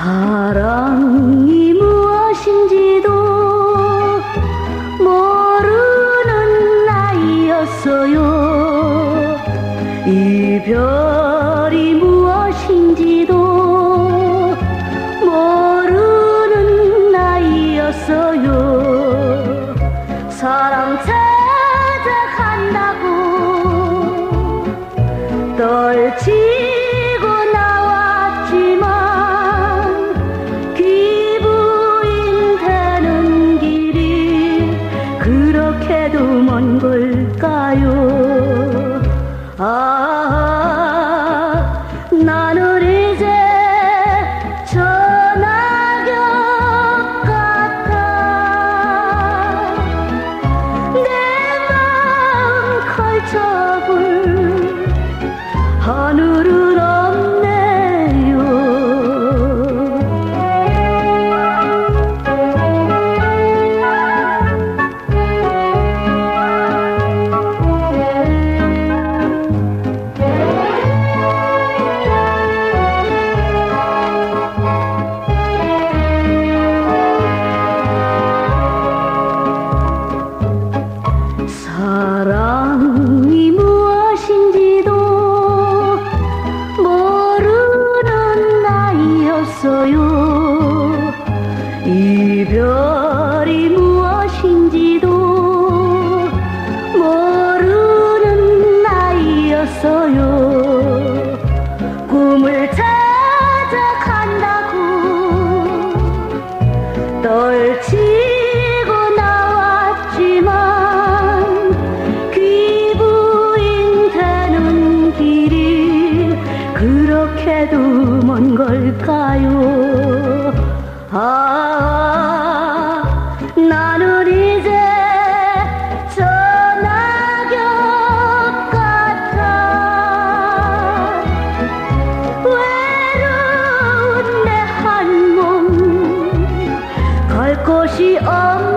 사랑이 무엇인지도 모르는 나이였어요. 이별이 무엇인지도 모르는 나이였어요. 사랑 찾아간다고 떨지 걸까요? 아 나는 이제 전화격 같아 내 마음 걸쳐볼 하늘은 떨치고 나왔지만 귀부인 되는 길이 그렇게도 먼 걸까요? 아 나는 she um